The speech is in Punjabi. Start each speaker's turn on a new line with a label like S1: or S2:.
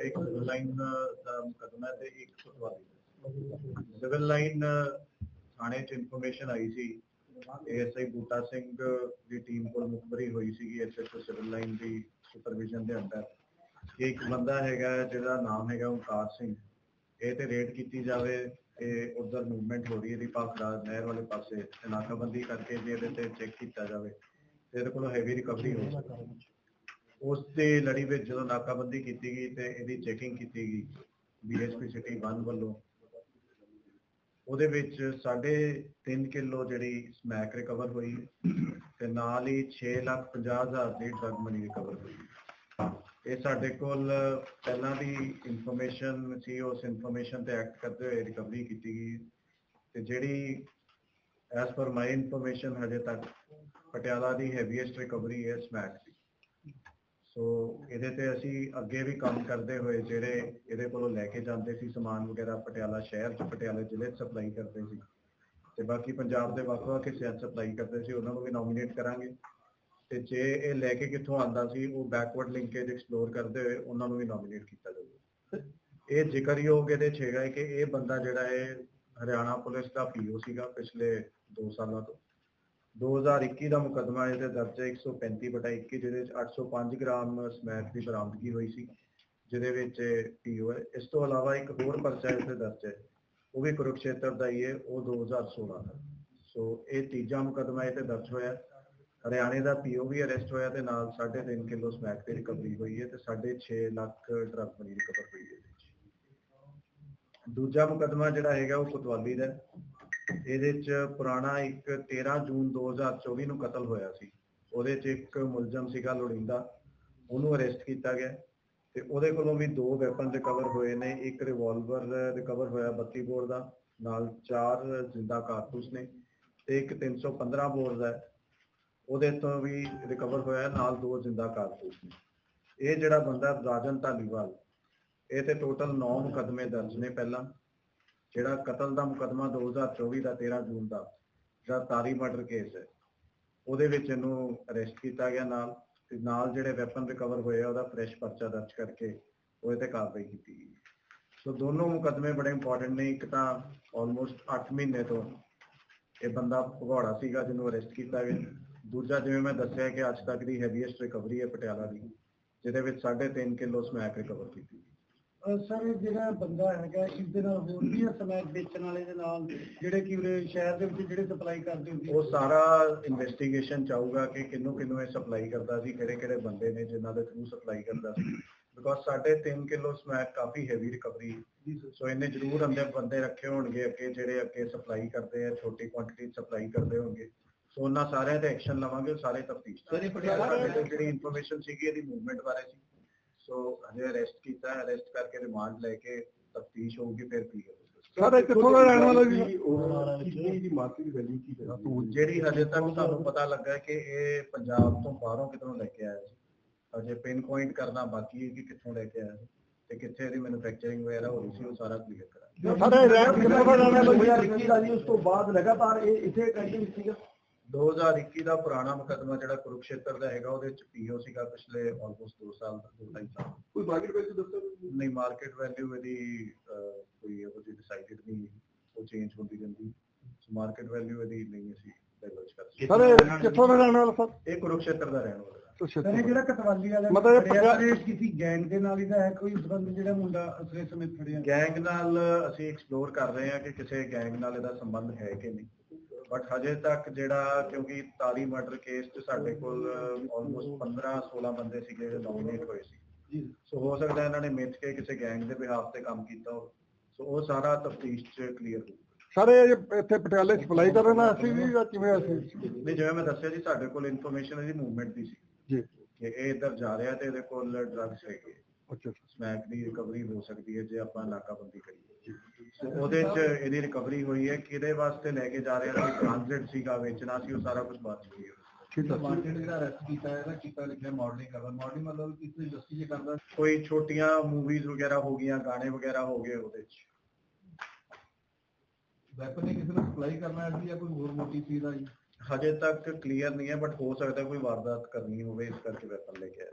S1: ਸਿਵਲ ਲਾਈਨ ਦਾ ਮੁਕੱਦਮਾ ਤੇ ਇੱਕ ਫੁੱਟਵਾਲੀ ਸਿਵਲ ਲਾਈਨ ਥਾਣੇ 'ਚ ਇਨਫੋਰਮੇਸ਼ਨ ਆਈ ਸੀ। ਏਐਸਆਈ ਬੂਟਾ ਸਿੰਘ ਦੀ ਟੀਮ ਕੋਲ ਮੁਖਬਰੀ ਹੋਈ ਸੀਗੀ ਐਸਐਸਓ ਸਿਵਲ ਲਾਈਨ ਦੀ ਸੁਪਰਵਿਜ਼ਨ ਦੇ ਅੰਦਰ। ਕਿ ਇੱਕ ਬੰਦਾ ਹੈਗਾ, ਜਿਹਦਾ ਨਾਮ ਹੈਗਾ ਓਮਕਾਰ ਸਿੰਘ। ਇਹ ਤੇ ਰੇਡ ਕੀਤੀ ਜਾਵੇ ਤੇ ਉਧਰ ਮੂਵਮੈਂਟ ਹੋ ਰਹੀ ਹੈ ਦੀ ਭਾਖੜਾ ਨਹਿਰ ਵਾਲੇ ਪਾਸੇ। ਤੇ ਨਾਕਾਬੰਦੀ ਕਰਕੇ ਜੇ ਇਹਦੇ ਤੇ ਚੈੱਕ ਕੀਤਾ ਜਾਵੇ, ਤੇ ਇਹਦੇ ਕੋਲੋਂ ਹੈਵੀ ਰਿਕਵਰੀ ਹੋ ਸਕਦੀ ਉਸ ਦੇ ਲੜੀ ਵਿੱਚ ਜਦੋਂ ਨਾਕਾਬੰਦੀ ਕੀਤੀ ਗਈ ਤੇ ਇਹਦੀ ਚੈਕਿੰਗ ਕੀਤੀ ਗਈ ਬੀਐਸਪੀ ਸਿਟੀ 1 ਵੱਲੋਂ, ਉਹਦੇ ਵਿੱਚ 3.5 ਕਿਲੋ ਜਿਹੜੀ ਸਮੈਕ ਰਿਕਵਰ ਹੋਈ ਤੇ ਨਾਲ ਹੀ 6 ਲੱਖ 50 ਹਜ਼ਾਰ ਦੀ ਡਰਗ ਮਨੀ ਰਿਕਵਰ ਹੋਈ। ਇਹ ਸਾਡੇ ਕੋਲ ਪਹਿਲਾਂ ਦੀ ਇਨਫੋਰਮੇਸ਼ਨ ਸੀ, ਉਸ ਇਨਫੋਰਮੇਸ਼ਨ ਤੇ ਐਕਟ ਕਰਦੇ ਹੋਏ ਰਿਕਵਰੀ ਕੀਤੀ ਗਈ ਤੇ ਜਿਹੜੀ ਐਸ ਪਰ ਮਾਈ ਇਨਫੋਰਮੇਸ਼ਨ ਹਜੇ ਤੱਕ ਪਟਿਆਲਾ ਦੀ ਹੈਵੀਐਸਟ ਰਿਕਵਰੀ ਹੈ ਸਮੈਕ ਦੀ। ਸੋ ਇਹਦੇ ਤੇ ਅਸੀਂ ਅੱਗੇ ਵੀ ਕੰਮ ਕਰਦੇ ਹੋਏ ਜਿਹੜੇ ਇਹਦੇ ਕੋਲੋਂ ਲੈ ਕੇ ਜਾਂਦੇ ਸੀ ਸਮਾਨ ਵਗੈਰਾ, ਪਟਿਆਲਾ ਸ਼ਹਿਰ ਚ, ਪਟਿਆਲਾ ਜ਼ਿਲ੍ਹੇ ਚ ਸਪਲਾਈ ਕਰਦੇ ਸੀ। ਤੇ ਬਾਕੀ ਪੰਜਾਬ ਦੇ ਵੱਖ-ਵੱਖ ਹਿੱਸਿਆਂ ਚ ਸਪਲਾਈ ਕਰਦੇ ਸੀ, ਉਹਨਾਂ ਨੂੰ ਵੀ ਨੋਮੀਨੇਟ ਕਰਾਂਗੇ। ਤੇ ਜੇ ਇਹ ਲੈ ਕੇ ਕਿੱਥੋਂ ਆਂਦਾ ਸੀ, ਉਹ ਬੈਕਵਰਡ ਲਿੰਕੇਜ ਐਕਸਪਲੋਰ ਕਰਦੇ ਹੋਏ ਉਹਨਾਂ ਨੂੰ ਵੀ ਨੋਮੀਨੇਟ ਕੀਤਾ ਜਾਊਗਾ। ਇਹ ਜ਼ਿਕਰਯੋਗ ਇਹਦੇ ਚ ਕਿ ਇਹ ਬੰਦਾ ਜਿਹੜਾ ਹੈ ਹਰਿਆਣਾ ਪੁਲਿਸ ਦਾ ਪੀਓ ਸੀਗਾ ਪਿਛਲੇ 2 ਸਾਲਾਂ ਤੋਂ। 2021 ਦਾ ਮੁਕੱਦਮਾ ਇਹਦੇ ਦਰਜ ਹੈ 135/21 ਜਿਹਦੇ ਵਿੱਚ 805 ਗ੍ਰਾਮ ਸਮੈਕ ਦੀ ਬਰਾਮਦਗੀ ਹੋਈ ਸੀ, ਜਿਹਦੇ ਵਿੱਚ ਪੀਓ ਹੈ। ਇਸ ਤੋਂ ਇਲਾਵਾ ਇੱਕ ਹੋਰ ਪਰਚਾ ਇਸ ਤੇ ਦਰਜ ਹੈ। ਉਹ ਵੀ ਕੁਰੂਕਸ਼ੇਤਰ ਦਾ ਹੀ ਹੈ, ਉਹ 2016 ਦਾ। ਸੋ ਇਹ ਤੀਜਾ ਮੁਕੱਦਮਾ ਇਹ ਤੇ ਦਰਜ ਹੋਇਆ। ਹਰਿਆਣੇ ਦਾ ਪੀਓ ਵੀ ਅਰੈਸਟ ਹੋਇਆ ਤੇ ਨਾਲ 3.5 ਕਿਲੋ ਸਮੈਕ ਦੀ ਰਿਕਵਰੀ ਹੋਈ ਹੈ ਤੇ 6.5 ਲੱਖ ਡਰਗ ਮਨੀ ਰਿਕਵਰ ਹੋਈ ਹੈ ਦੂਜਾ ਮੁਕੱਦਮਾ ਜਿਹੜਾ ਹੈਗਾ, ਉਹ ਕੋਤਵਾਲੀ ਦਾ ਇਹਦੇ ਚ ਪੁਰਾਣਾ ਇੱਕ 13 ਜੂਨ 2024 ਨੂੰ ਕਤਲ ਹੋਇਆ ਸੀ। ਉਹਦੇ ਚ ਇੱਕ ਮੁਲਜ਼ਮ ਸੀਗਾ ਲੋੜਿੰਦਾ, ਉਹਨੂੰ ਅਰੈਸਟ ਕੀਤਾ ਗਿਆ ਤੇ ਉਹਦੇ ਕੋਲੋਂ ਵੀ ਦੋ ਵੈਪਨ ਰਿਕਵਰ ਹੋਏ ਨੇ, ਇੱਕ ਰਿਵਾਲਵਰ ਰਿਕਵਰ ਹੋਇਆ 32 ਬੋਰ ਦਾ, ਨਾਲ ਚਾਰ ਜ਼ਿੰਦਾ ਕਾਰਤੂਸ ਨੇ ਤੇ ਇੱਕ 315 ਬੋਰ ਦਾ। ਹੈ। ਉਹਦੇ ਤੋਂ ਵੀ ਰਿਕਵਰ ਹੋਇਆ, ਨਾਲ ਦੋ ਜ਼ਿੰਦਾ ਕਾਰਤੂਸ ਨੇ। ਇਹ ਜਿਹੜਾ ਬੰਦਾ ਰਾਜਨ ਧਾਲੀਵਾਲ, ਇਹ ਤੇ ਟੋਟਲ 9 ਮੁਕੱਦਮੇ ਦਰਜ ਨੇ ਪਹਿਲਾਂ। ਜਿਹੜਾ ਕਤਲ ਦਾ ਮੁਕੱਦਮਾ 2024 ਦਾ 13 ਜੂਨ ਦਾ ਜਿਹੜਾ ਤਾਰੀ ਮਰਡਰ ਕੇਸ ਹੈ। ਉਹਦੇ ਵਿੱਚ ਇਹਨੂੰ ਅਰੈਸਟ ਕੀਤਾ ਗਿਆ ਨਾਲ ਤੇ ਨਾਲ ਜਿਹੜੇ ਵੈਪਨ ਰਿਕਵਰ ਹੋਏ ਆ, ਉਹਦਾ ਫਰੈਸ਼ ਪਰਚਾ ਦਰਜ ਕਰਕੇ ਉਹਦੇ ਤੇ ਕਾਰਵਾਈ ਕੀਤੀ ਗਈ। ਸੋ ਦੋਨੋਂ ਮੁਕੱਦਮੇ ਬੜੇ ਇੰਪੋਰਟੈਂਟ ਨੇ। ਇੱਕ ਤਾਂ ਆਲਮੋਸਟ 8 ਮਹੀਨੇ ਤੋਂ ਇਹ ਬੰਦਾ ਭਗੌੜਾ ਸੀਗਾ ਜਿਹਨੂੰ ਅਰੈਸਟ ਕੀਤਾ ਗਿਆ। ਦੂਜਾ ਜਿਵੇਂ ਮੈਂ ਦੱਸਿਆ ਕਿ ਅੱਜ ਤੱਕ ਦੀ ਹੈਵੀਐਸਟ ਰਿਕਵਰੀ ਹੈ ਪਟਿਆਲਾ ਦੀ, ਜਿਹਦੇ ਵਿੱਚ 3.5 ਕਿਲੋ ਸਮੈਕ ਰਿਕਵਰ ਕੀਤੀ ਗਈ।
S2: ਸਰ ਜਿਹੜਾ ਬੰਦਾ ਹੈਗਾ ਇਸ ਦੇ ਨਾਲ ਹੋਰ ਵੀ ਸਮੈਕ ਵੇਚਣ ਵਾਲੇ ਦੇ ਨਾਲ? ਜਿਹੜੇ ਕਿ ਉਰੇ ਸ਼ਹਿਰ ਦੇ ਵਿੱਚ ਜਿਹੜੇ ਸਪਲਾਈ ਕਰਦੇ ਹੁੰਦੇ
S1: ਉਹ ਸਾਰਾ ਇਨਵੈਸਟੀਗੇਸ਼ਨ ਚਾਹੂਗਾ ਕਿ ਕਿੰਨੂੰ ਕਿੰਨੂੰ ਇਹ ਸਪਲਾਈ ਕਰਦਾ ਸੀ ਕਿਹੜੇ ਕਿਹੜੇ ਬੰਦੇ ਨੇ ਜਿਨ੍ਹਾਂ ਦੇ ਥਰੂ ਸਪਲਾਈ ਕਰਦਾ ਸੀ। ਬਿਕੋਜ਼ ਸਾਡੇ 3 ਕਿਲੋ ਸਮੈਕ ਕਾਫੀ ਹੈਵੀ ਰਿਕਵਰੀ ਸੋ ਇਹਨੇ ਜ਼ਰੂਰ ਅੰਦਰ ਬੰਦੇ ਰੱਖੇ ਹੋਣਗੇ ਅੱਗੇ ਜਿਹੜੇ ਅੱਗੇ ਸਪਲਾਈ ਕਰਦੇ ਆ ਛੋਟੀ ਕੁਆਂਟੀਟੀ ਸਪਲਾਈ ਕਰਦੇ ਹੋਣਗੇ। ਸੋ ਉਹਨਾਂ ਸਾਰਿਆਂ ਤੇ ਐਕਸ਼ਨ ਲਵਾਂਗੇ ਸਾਰੇ ਤਫਤੀਸ਼ ਜਿਹੜੀ ਇਨਫੋਰਮੇਸ਼ਨ ਸੀਗੀ ਇਹਦੀ ਮੂਵਮੈਂਟ ਬਾਰੇ ਸੀ। ਸੋ ਹਜੇ ਅਰੈਸਟ ਕੀਤਾ ਅਰੈਸਟ ਕਰਕੇ ਰਿਮਾਂਡ ਲੈ ਕੇ ਤਫਤੀਸ਼ ਹੋਊਗੀ ਫਿਰ ਕੀ
S3: ਸਰ ਇਹ ਕਿੱਥੋਂ ਦਾ ਰਹਿਣ ਵਾਲਾ ਜੀ
S2: ਕਿੰਨੀ ਦੀ ਮਾਰਕੀਟ ਵੈਲਿਊ ਕੀ ਹੈ?
S1: ਜਿਹੜੀ ਹਜੇ ਤੱਕ ਸਾਨੂੰ ਪਤਾ ਲੱਗਾ ਕਿ ਇਹ ਪੰਜਾਬ ਤੋਂ ਬਾਹਰੋਂ ਕਿਧਰੋਂ ਲੈ ਕੇ ਆਇਆ ਸੀ ਅਜੇ ਪਿਨ ਪੁਆਇੰਟ ਕਰਨਾ ਬਾਕੀ ਹੈ ਕਿ ਕਿੱਥੋਂ ਲੈ ਕੇ ਆਇਆ ਸੀ ਤੇ ਕਿੱਥੇ ਇਹਦੀ ਮੈਨੂਫੈਕਚਰਿੰਗ ਵਗੈਰਾ ਹੋ ਰਹੀ ਸੀ ਉਹ ਸਾਰਾ ਕਲੀਅਰ ਕਰਾਂਗੇ।
S3: ਸਰ ਇਹ ਰਹਿਣ ਕਿੱਥੋਂ ਦਾ ਰਹਿਣ ਵਾਲਾ ਜੀ
S2: 2021 ਦਾ ਜੀ ਉਸ ਤੋਂ ਬਾਅਦ ਲਗਾਤਾਰ ਇਹ ਇੱਥੇ ਕੰਟੀਨਿਊ ਸੀਗਾ।
S1: 2021 ਦਾ ਪੁਰਾਣਾ ਮੁਕੱਦਮਾ ਜਿਹੜਾ ਕੁਰੂਕਸ਼ੇਤਰ ਦਾ ਹੈਗਾ ਉਹਦੇ ਚ ਪੀਓ ਸੀਗਾ ਪਿਛਲੇ ਆਲਮੋਸਟ 2 ਸਾਲ ਸਾਲ।
S3: ਕੋਈ ਮਾਰਕੀਟ ਵੈਲਿਊ ਦੱਸੋ
S1: ਨਹੀਂ ਮਾਰਕੀਟ ਵੈਲਿਊ ਇਹਦੀ ਕੋਈ ਇਹੋ ਜਿਹੀ ਡਿਸਾਈਡਡ ਨਹੀਂ ਉਹ ਚੇਂਜ ਹੁੰਦੀ ਰਹਿੰਦੀ। ਸੋ ਮਾਰਕੀਟ ਵੈਲਿਊ ਇਹਦੀ ਨਹੀਂ ਅਸੀਂ ਡਿਵਰਜ ਕਰ ਸਕਦੇ।
S3: ਸਰ ਇਹ ਕਿੱਥੋਂ ਦਾ ਰਹਿਣ ਵਾਲਾ ਸਰ?
S1: ਇਹ ਕੁਰੂਕਸ਼ੇਤਰ ਦਾ ਰਹਿਣ ਵਾਲਾ। ਹੈ।
S2: ਸਰ ਇਹ ਜਿਹੜਾ ਕਤਵਾਲੀ ਵਾਲਾ
S3: ਮਤਲਬ ਇਹ
S2: ਕਿਸੇ ਗੈਂਗ ਦੇ ਨਾਲ ਹੀ ਦਾ ਹੈ ਕੋਈ ਸੰਬੰਧ ਜਿਹੜਾ ਮੁੰਡਾ ਅਸਲੇ ਸਮੇਤ ਫੜਿਆ
S1: ਗੈਂਗ ਨਾਲ ਅਸੀਂ ਐਕਸਪਲੋਰ ਕਰ ਰਹੇ ਹਾਂ ਕਿ ਕਿਸੇ ਗੈਂਗ ਨਾਲ ਇਹਦਾ ਸੰਬੰਧ ਹੈ ਕਿ ਨਹੀਂ। ਬਟ ਹਜੇ ਤੱਕ ਜਿਹੜਾ ਕਿਉਂਕਿ ਤਾਰੀ ਮਰਡਰ ਕੇਸ 'ਚ ਸਾਡੇ ਕੋਲ ਆਲਮੋਸਟ 15 16 ਬੰਦੇ ਸੀਗੇ ਜਿਹੜੇ ਨੋਮੀਨੇਟ ਹੋਏ ਸੀ।
S2: ਜੀ।
S1: ਸੋ ਹੋ ਸਕਦਾ ਇਹਨਾਂ ਨੇ ਮਿੱਥ ਕੇ ਕਿਸੇ ਗੈਂਗ ਦੇ ਬਿਹਾਫ ਤੇ ਕੰਮ ਕੀਤਾ ਹੋਵੇ। ਸੋ ਉਹ ਸਾਰਾ ਤਫਤੀਸ਼ 'ਚ ਕਲੀਅਰ ਹੋਊਗਾ।
S3: ਸਰ ਇਹ ਇੱਥੇ ਪਟਿਆਲੇ ਸਪਲਾਈ ਕਰਨ ਵਾਲਾ ਅਸੀਂ ਵੀ ਜਾਂ ਕਿਵੇਂ ਅਸੀਂ?
S1: ਨਹੀਂ ਜਿਵੇਂ ਮੈਂ ਦੱਸਿਆ ਜੀ ਸਾਡੇ ਕੋਲ ਇਨਫੋਰਮੇਸ਼ਨ ਇਹਦੀ ਮੂਵਮੈਂਟ ਦੀ ਸੀ।
S3: ਜੀ।
S1: ਕਿ ਇਹ ਇੱਧਰ ਜਾ ਰਿਹਾ ਤੇ ਇਹਦੇ ਕੋਲ ਡਰੱਗਸ ਹੈਗੇ।
S3: ਅੱਛਾ
S1: ਸਮੈਕ ਦੀ ਰਿਕਵਰੀ ਹੋ ਸਕਦੀ ਹੈ ਜੇ ਆਪਾਂ ਨਾਕਾਬੰਦੀ ਕਰੀਏ। ਉਹਦੇ ਚ ਇਹਦੀ ਰਿਕਵਰੀ ਹੋਈ ਹੈ ਕਿਹਦੇ ਵਾਸਤੇ ਲੈ ਕੇ ਜਾ ਰਿਹਾ ਸੀ ਟ੍ਰਾਂਜ਼ਿਟ ਸੀਗਾ ਵੇਚਣਾ ਸੀ ਉਹ ਸਾਰਾ ਕੁਝ ਬਾਅਦ ਚ clear ਹੋਇਆ।
S3: ਠੀਕ ਹੈ
S2: ਮਾਰਕੀਟ ਜਿਹੜਾ ਅਰੈਸਟ ਕੀਤਾ ਹੈ ਇਹਦਾ ਕੀਤਾ ਲਿਖਿਆ ਮਾਡਲਿੰਗ ਕਰਦਾ ਮਾਡਲਿੰਗ ਮਤਲਬ ਕਿਸ ਇੰਡਸਟਰੀ 'ਚ ਕਰਦਾ।
S1: ਕੋਈ ਛੋਟੀਆਂ ਮੂਵੀਜ਼ ਵਗੈਰਾ ਹੋ ਗਈਆਂ ਗਾਣੇ ਵਗੈਰਾ ਹੋ ਗਏ ਉਹਦੇ ਚ।
S2: ਵੈਪਨ ਨੇ ਕਿਸੇ ਨੂੰ ਸਪਲਾਈ ਕਰਨਾ ਹੈ ਜਾਂ ਕੋਈ ਹੋਰ ਮੋਟੀ ਚੀਜ਼ ਆ ਜੀ
S1: ਹਜੇ ਤੱਕ ਕਲੀਅਰ ਨਹੀਂ ਹੈ ਬਟ ਹੋ ਸਕਦਾ ਕੋਈ ਵਾਰਦਾਤ ਕਰਨੀ ਹੋਵੇ ਇਸ ਕਰਕੇ ਵੈਪਨ ਲੈ ਕੇ ਆਇਆ।